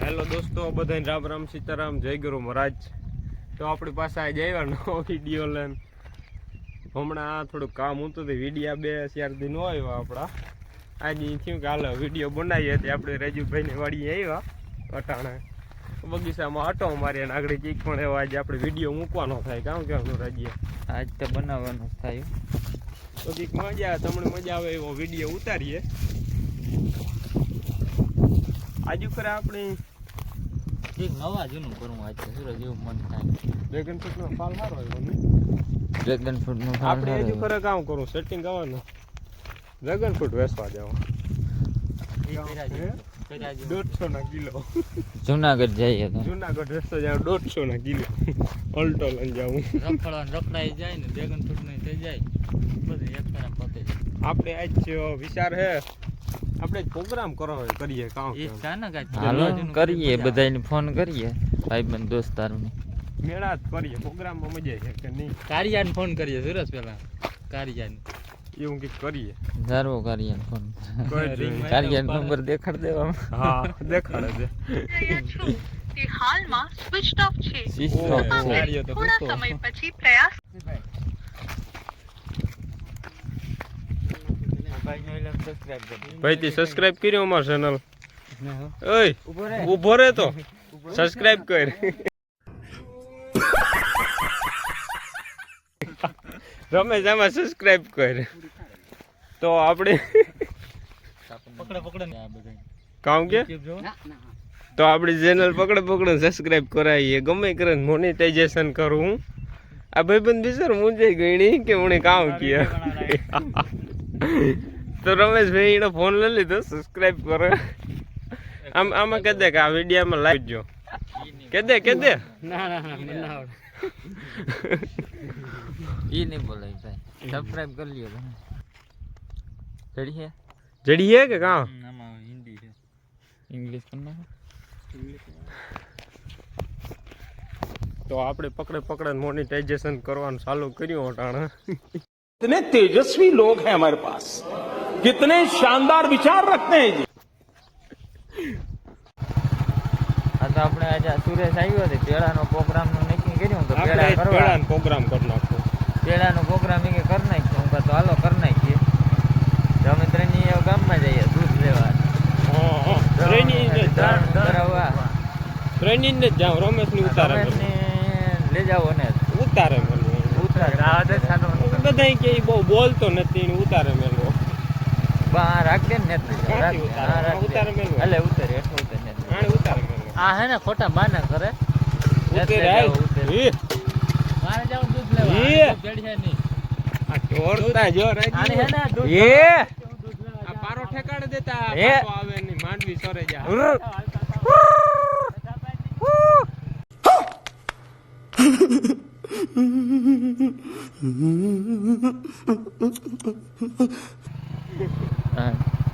Hello દોસ્તો બધાને રામ રામ સીતારામ જય ગુરુ મહારાજ. તો આપણી પાસે આજે આવ્યા નવો વીડિયો લઈને. હમણાં આ થોડુંક કામ હતું તે વિડીયા બે ચાર દિન આવ્યા આપણા. આજે થયું કે હાલો વીડિયો બનાવીએ તે આપણે રાજુભાઈને વાડીએ આવ્યા અટાણે. બગીચામાં હટો મારી અને આગળ ચીક પણ એવા આજે આપણે વીડિયો મૂકવાનો થાય. કામ કેવાનું રાજ્ય? આજ તો બનાવવાનું થાય. તો કંઈક મજા તમને મજા આવે એવો વીડિયો ઉતારીએ. આજુ ખરા આપણે એક નવા જૂનું કરવું આજ સુરજ એવું મન થાય. ડ્રેગન ફ્રૂટનો ફાલ સારો આવ્યો ડ્રેગન ફ્રૂટનું આપણે હજુ કરે કામ કરું સેટિંગ આવવાનું ડ્રેગન ફ્રૂટ વેચવા જાવ દોઢસો ના કિલો. જુનાગઢ જઈએ જુનાગઢ વેચતો જાવ દોઢસો ના કિલો. અલ્ટો લઈને જાઉં. રખડવા રખડાઈ જાય ને ડ્રેગન ફ્રૂટ નહીં થઈ જાય. બધું એક પતે જાય આપણે આજ વિચાર હે આપણે પ્રોગ્રામ કરો કરીએ કાંઈક હાલો કરીએ બધાને ફોન કરીએ. ભાઈબંધ દોસ્તારોને મેળા જ કરીએ પ્રોગ્રામમાં મજા છે કે નહીં. કારિયાને ફોન કરીએ સુરજ પહેલા કારિયાને. એવું કંઈક કરીએ. ધારો કારિયાને ફોન કારિયાને કાર્ય નંબર દેખાડ દેવા હા દેખાડે છે. તે હાલમાં સ્વિચ ઓફ. છે. થોડા સમય પછી પ્રયાસ ભાઈનો એટલે subscribe કરી. ભાઈ તે સબસ્ક્રાઇબ કર્યો અમાર ચેનલ ઓય ઊભો રહે. રે તો. સબસ્ક્રાઇબ કર. રમેશ આમાં સબસ્ક્રાઇબ કર. તો આપણે પકડે પકડે ને. આ બધાય. કામ કે તો આપણી ચેનલ પકડે પકડે સબસ્ક્રાઇબ કરાવીએ ગમે કરે મોનેટાઇઝેશન કરું હું. આ ભાઈબંધ બિચાર મૂંઝાઈ ગઈ કે મને કામ કિયા તો રમેશભાઈ એનો ફોન લઈ લીધો સબસ્ક્રાઇબ કરે આમ આમાં કહે દે કે આ વિડીયોમાં લાઈવ જો કે દે કે દે ના ના ના મને ના આવડે. ઈ નહીં બોલાય ભાઈ સબસ્ક્રાઇબ કરી લ્યો તમે ચડી છે જડી હે કે કાં હમ, આમાં હિન્દી છે ઇંગ્લિશ કરી નાખો તો આપણે પકડે પકડે મોનેટાઇઝેશન કરવાનું ચાલુ કર્યું અટાણે कितने तेजस्वी लोग हैं हमारे पास कितने शानदार विचार रखते हैं जी આ તો આપણે આજે આ સુરેશ આવ્યો હતો પેડાનો પ્રોગ્રામ નું નક્કી કર્યું તો આપણે પેડા કરવા પેડાનો પ્રોગ્રામ કરી નાખો પેડાનો પ્રોગ્રામ એ કે કરી નાખ્યો હું કહું તો હાલો કરી નાખીએ તો અમે ત્રણેય એવું ગામમાં જઈએ દૂધ લેવા ટ્રેનિંગ ને ત્રણ કરાવવા ટ્રેનિંગ ને જ જાઉં રમેશ ની ઉતારે રમેશને લઈ જાઓ ને ઉતારે મેલવો ઉતારે બધા કે ઈ બહુ બોલતો નથી ને ઉતારે મેલવો બા રાખ દે ને દે. ઉતારે? દે. ઉતારે મેલવો આ હે ને ખોટા બાના કરે. મારે જાવ દૂધ લેવા. દૂધ છે નહીં. આ ઢોરતા જો આને હે ને દૂધ એ પારો ઠેકાડે દેતા આવે ની માંડવી સરે જા.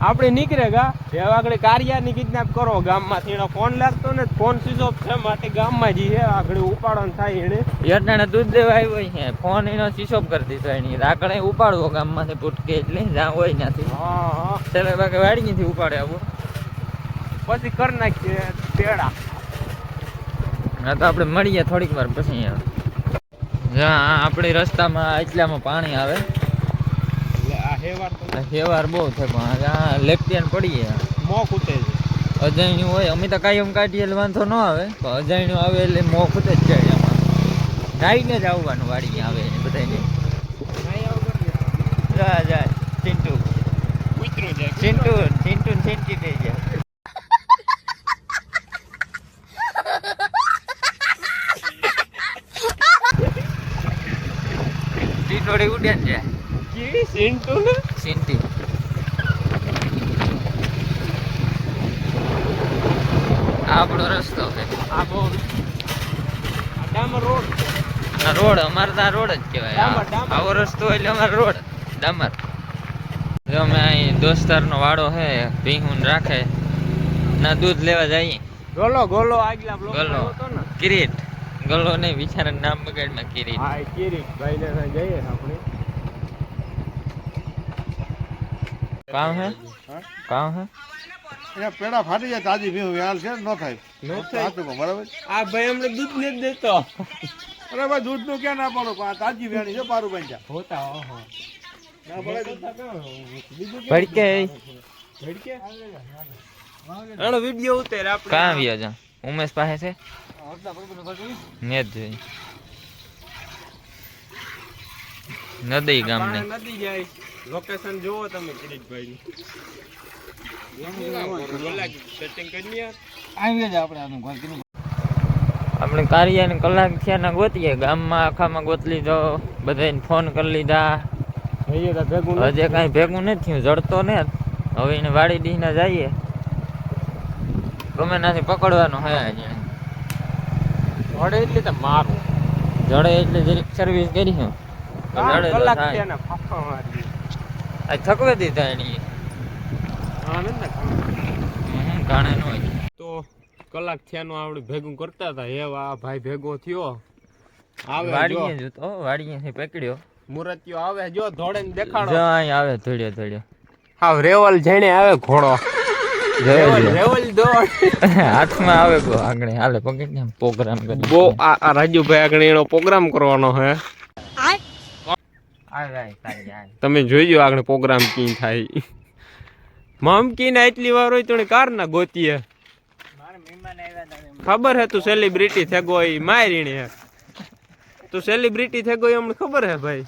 આપણે નીકળે ગા. હવે આગળ કારિયાની કિડનેપ કરો ગામમાંથી એનો ફોન લાગતો ને ફોન સ્વિચ ઓફ છે માટે ગામમાં જઈએ આગળ ઉપાડવાનું થાય એને યરનાને દૂધ દેવા આવ્યો છે ફોન એનો સ્વિચ ઓફ કરી દીધો એની. રાકડે ઉપાડવો ગામમાંથી પૂટકે એટલે જ્યાં હોય ત્યાંથી. હા હા. ચાલે બાકી વાડીથી ઉપાડે આવું. પછી કરી નાખીએ તેડા હા તો આપણે મળીએ થોડીક વાર પછી જ્યાં આપણી રસ્તામાં એટલામાં પાણી આવે. હેવાર બહુ થાય પણ ત્યાં લેફ્ટિયન પડીએ. મોં ખૂટે છે. અજાણ્યું હોય અમે તો કાયમ કાઢીએ એટલે વાંધો ન આવે પણ અજાણ્યું આવે એટલે મોં ખૂટે જ જાય એમાં નાઈને જ આવવાનું વાડી આવે બધાને જા જા ચિંટુ. ચિંટુ ચિંટુ ચિંટી થઈ જાય ટીટોડી ઉડે ને ચિંટી? આ આપણો રસ્તો છે. રોડ. અમારે ત્યાં રોડ જ કહેવાય. આવો રસ્તો એટલે અમારો રોડ. ડામર. અમે અહીં દોસ્તારનો વાડો છે ભીહુન રાખે. ના દૂધ લેવા જઈએ. ગોલો ગોલો આગલા બ્લોક ગલ્લો ને. કિરીટ. ગોલો નહીં બિચારા નામ બગાડમાં કિરીટ. હા કિરીટ ભાઈ ને જઈએ આપણે. કામ હે? કામ હે? એ પેડા ફાટી જાય તાજી ભીનું વ્યાલ છે ને ન થાય. ન થાય. સાચું કહું, બરાબર આ ભાઈ અમને દૂધ ને જ દેતો. અરે ભાઈ દૂધનું ક્યાં ના પાડો? આ તાજી વેણી છે પારું પંચા હોતા ઓહો ના પડે ભડકે ભડકે આનો વિડિયો ઉતેર આપણે. કાં આવ્યા જા ઉમેશ પાસે છે? ને જ જોઈ. નદી ગામને. નદી જાય. લોકેશન જોવો તમે કિરીટભાઈ આપણે કાર્યને કલાક થયા ના ગોતીએ. ગામમાં આખામાં ગોતલી લીધો બધાને ફોન કરી લીધા. જઈએ તો ભેગું હજે કાંઈ ભેગું નથી થયું જડતો ને. હવે એને વાડી દીને જઈએ. ગમે નાથી પકડવાનો હે આજે વડે એટલે તો મારું. જડે એટલે જરીક સર્વિસ કરી હું જડે કલાક થાય. ફાફા મારી આ થકવે દીધા એની. આનંદ ને હમ, નો તો કલાક થયાનું આપણે ભેગું કરતા હતા. એ આ ભાઈ ભેગો થયો. આવે જો. વાડીએ જ વાડીએ પકડ્યો. મુરતિયો આવે જો ધોળે ને દેખાડો. જો અહીં આવે થોડ્યો થોડ્યો હા રેવલ જઈને આવે ઘોડો. રેવલ રેવલ દોડ. હાથમાં આવે આગળ હાલે પકડીને પ્રોગ્રામ કરી. બો આ રાજુભાઈ આગળ એનો પ્રોગ્રામ કરવાનો હે. તમે જોઈજો આગળ પ્રોગ્રામ કી થાય. મમકી ના એટલી વાર હોય તો કાર ના ગોતીએ. ખબર હે તું સેલિબ્રિટી થઈ ગઈ મારીણી હે. તું સેલિબ્રિટી થઈ ગયો અમને ખબર હે ભાઈ?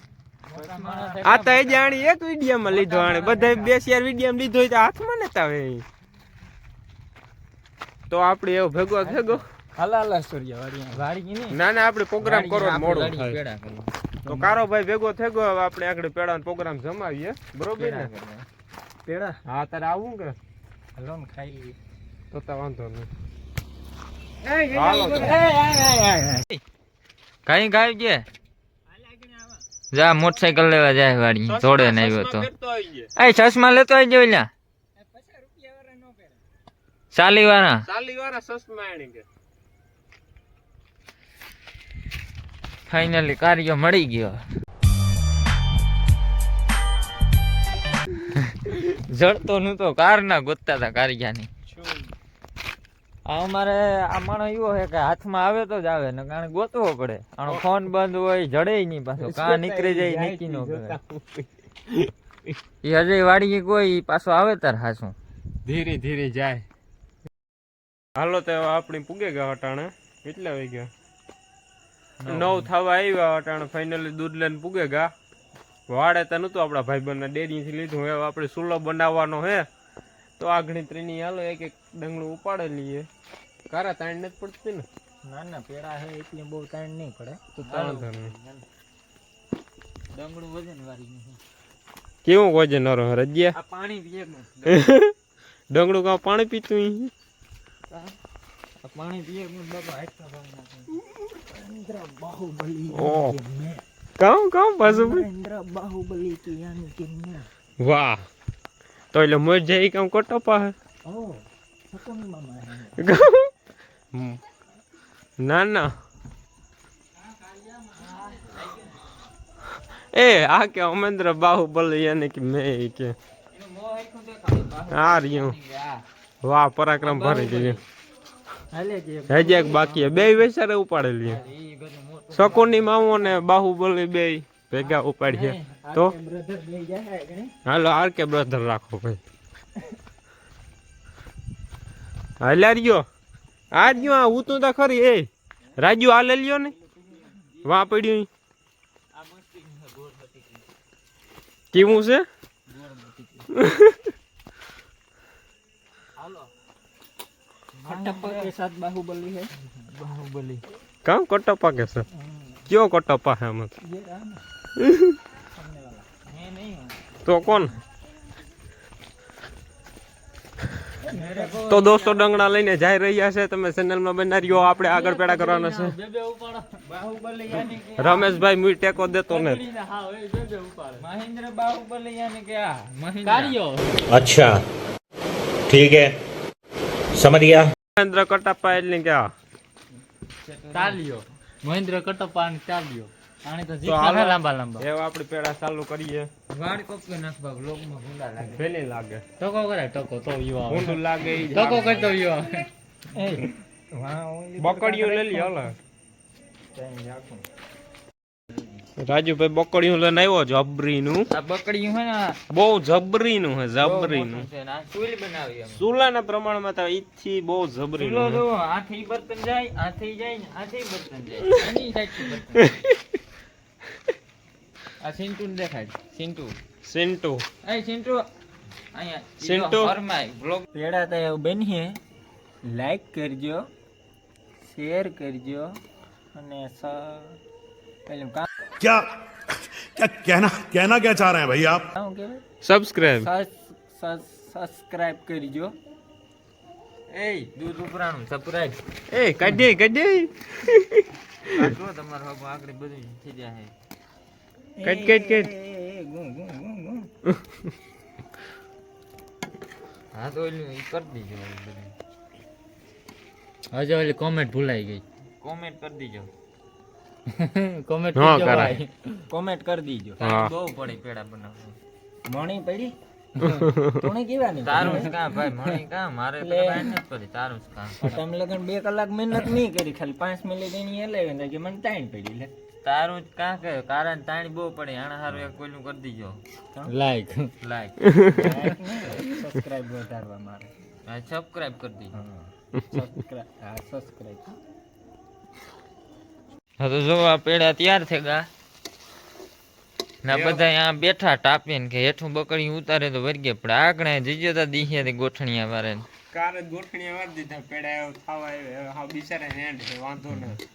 આ તો એ જાણી એક વિડીયોમાં લીધો આણે. બધા બે ચાર વીડિયો લીધો હોય તો હાથમાં નતા આવે તો આપણે એવો ભેગો ભેગો વાડી નહીં? ના ના આપણે પ્રોગ્રામ કરો મોડો થાય. તો કારો ભાઈ ભેગો થઈ ગયો આપણે આગળ પેડાનો પ્રોગ્રામ જમાવીએ બરોબર ને પેડા હા તારે આવું કે હલો ને ખાઈ લઈએ. તો તો વાંધો નહીં કઈ ગાય કે જા મોટરસાયકલ લેવા જાય વાડી જોડે ને આવ્યો તો ચશ્મા પહેરતો આવી જાય. એ ચશ્મા લેતો આવી લ્યા ચાલી વાળા ચાલી વાળા ચશ્મા એણે કે ફાઇનલી કાર્ય મળી ગયો. જડતો નું તો કાર ના ગોતતા હતા કારિયાની. અમારે આ માણસ એવો છે કે હાથમાં આવે તો જ આવે ને કારણ ગોતવો પડે. આનો ફોન બંધ હોય જડે નહીં પાછો. કાં નીકળી જાય નીકળી નો કરે એ હજે વાડી કોઈ પાછો આવે તાર હાસું. ધીરે ધીરે જાય. હાલો તો આપણી પૂગે ગયા હટાણે. કેટલા વાગ્યા? નવ થવા આવ્યા અટાણે ફાઇનલી દૂધ લઈને પૂગે ગા. વાડે તો નતું આપણા ભાઈબંધના ડેરીથી લીધું. હવે આપણે સુલો બનાવવાનો હે. તો આ ગણતરીની હાલો એક એક ડંગળું ઉપાડે લઈએ. કારા તાણ નથી પડતી ને? ના ના પેડા હે એટલે બહુ તાણ નહીં પડે. તો તાણ ડંગળું વજન વાળી કેવું વજન હરો રજ્યા આ પાણી પીએ ડંગળું કા પાણી પીતું? પાણી પીએ બાબા હાઈટ ઓહ કામ કામ પાછું વાહ તો એટલે મોજ જાય કામ કોટો પા હમ. ના ના એ આ કે અમેન્દ્ર બાહુબલી યાને કે મેં કે આ રહ્યું વાહ પરાક્રમ ભરી ગયું હજી એક બાકી બે વેચારે ઉપાડેલી શકુની મામો ને બાહુબલી બે ભેગા ઉપાડીએ. તો? હાલો આર કે બ્રધર રાખો ભાઈ. હાલ્યા રહ્યો આ રહ્યો આ હું તો ખરી એ. રાજુ હાલે લઈ લ્યો ને. વા પડ્યું કેવું છે? કામ કટપ્પા કે છે કયો કટપ્પા છે આમાં તો કોણ તો દોસ્તો ડંગણા લઈને જઈ રહ્યા છે તમે ચેનલમાં બનાવ્યો આપણે આગળ પેડા કરવાના છે રમેશભાઈ મુઈ ટેકો દેતો ને મહેન્દ્ર બાહુબલી યાને કે આ મહેન્દ્ર अच्छा ठीक है समझ गया મહેન્દ્ર કટપ્પા એટલે કે આ. ચાલ્યો. મહેન્દ્ર કટપ્પા ને ચાલ્યો. આને તો લાંબા લાંબા. હવે આપણે પેડા ચાલુ કરીએ. ભૂંડા લાગે. ફેલી લાગે. ટકો કરે ટકો તો યુવા આવે. લાગે ટકો કરતો યુવા આવે. બકડીયું લઈ લ્યો હાલો. રાજુભાઈ બકડીયું લઈને આવ્યો જબરીનું. આ બકડીયું હે ને બહુ જબરીનું હે જબરીનું. મોટું છે ને ચૂલ બનાવી ચૂલાના પ્રમાણમાં તો ઈથી બહુ જબરીનું હે. જો આથી બર્તન જાય આથી જાય ને આથી બર્તન જાય. એની સાઈડથી બર્તન આ સિંટુ ને દેખાય સિંટુ. સિન્ટુ એ સિંટુ અહીંયા સિન્ટુ. ફરમાય બ્લોગ પેડા તો એવું બનીએ. લાઈક કરજો શેર કરજો અને પેલું કામ क्या क्या कहना कहना क्या चाह रहे हैं भाई आप કામ કહેવાય સબસ્ક્રાઇબ સબસ્ક્રાઇબ કરજો એ દૂધ ઉપરાણું સબસ્ક્રાઇબ એ કાઢી કાઢી કાઢો તમારો હગો આગળ બધું થઈ જાય કાઢ કાઢ કાઢ હા તો ઓલું ઈ કરી દીજો હવે બધું હજુ ઓલી કોમેન્ટ ભૂલાઈ ગઈ કોમેન્ટ કરી દીજો કોમેન્ટ કરજો કરાય. ભાઈ. કોમેન્ટ કરી દીજો. બહુ પડી પેડા બનાવવા. મણી પડી? તુણે કેવાની? તારું જ કામ ભાઈ મણી કામ. મારે તો કાંઈ નથી પડી તારું જ કામ. તમે લગન બે કલાક મહેનત નહીં કરી ખાલી પાંચ મિનિટ એની હલાવી ને કે મને ટાઈમ પડી લે. તારું જ કાં કે કારણ તાણી બહુ પડી આણા હારું એક કોઈનું કરી દીજો. લાઈક લાઈક સબસ્ક્રાઇબ વધારવા મારે. સબસ્ક્રાઇબ કરી દીજો. સબસ્ક્રાઇબ હા સબસ્ક્રાઇબ હા તો જો આ પેડા તૈયાર થઈ ગયા ના બધા અહીંયા બેઠા ટાપીને કે હેઠું બકડી ઉતારે તો વર્ગે પણ આગણે જીજો તા દીહે ગોઠણિયા વારે કારે જ ગોઠણીયા વાર દીધા પેડા એવો ખાવા આવ્યો હા બિચારા હેન્ડ છે વાંધો નથી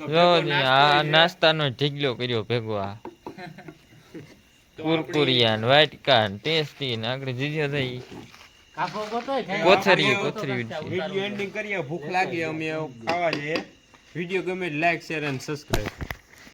જો ભેગો જી, નાસ્તો આ નાસ્તાનો ઢીગલો કર્યો ભેગો આ. કુરકુરિયા ને વાટકા ને ટેસ્ટી ને આગળ જીજો થઈ કોથરી કોથરી વીડિયો એન્ડિંગ કરીએ ભૂખ લાગી અમે ખાવા જઈએ. વીડિયો ગમે લાઈક શેર અને સબસ્ક્રાઇબ